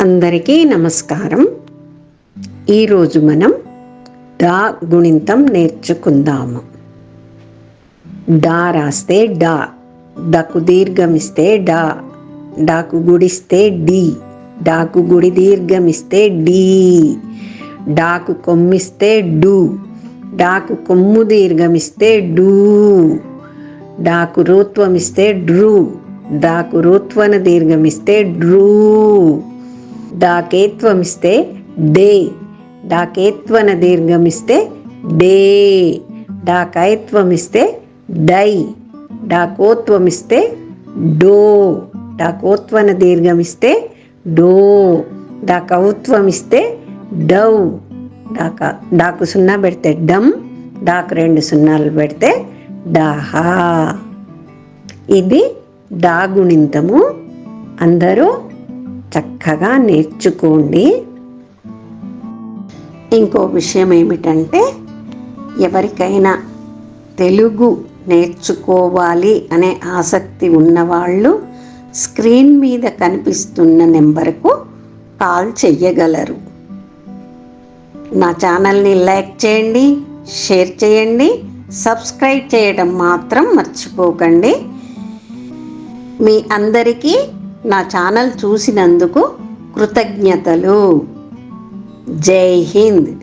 అందరికీ నమస్కారం. ఈరోజు మనం డా గుణింతం నేర్చుకుందాము. డా రాస్తే డా డకు దీర్ఘమిస్తే డా డాకు గుడిస్తే డి డాకు గుడి దీర్ఘమిస్తే డి డాకు కొమ్మిస్తే డు డాకు కొమ్ము దీర్ఘమిస్తే డూ డాకు రూత్వమిస్తే డ్రూ డాకు రూత్వన దీర్ఘమిస్తే డ్రూ. డాకేత్వమిస్తే డే. డాకేత్వన దీర్ఘమిస్తే డే. డాకైత్వమిస్తే డై. డాకోత్వమిస్తే డో. డాకోత్వన దీర్ఘమిస్తే డో. డాకౌత్వమిస్తే డౌ. డాక డాకు సున్నా పెడితే డమ్. డాకు రెండు సున్నాలు పెడితే డాహా ఇది డాగుణింతము అందరూ చక్కగా నేర్చుకోండి. ఇంకో విషయం ఏమిటంటే ఎవరికైనా తెలుగు నేర్చుకోవాలి అనే ఆసక్తి ఉన్నవాళ్ళు స్క్రీన్ మీద కనిపిస్తున్న నెంబర్కు కాల్ చెయ్యగలరు. నా ఛానల్ని లైక్ చేయండి షేర్ చేయండి సబ్స్క్రైబ్ చేయడం మాత్రం మర్చిపోకండి. మీ అందరికీ నా ఛానల్ చూసినందుకు కృతజ్ఞతలు. జై హింద్.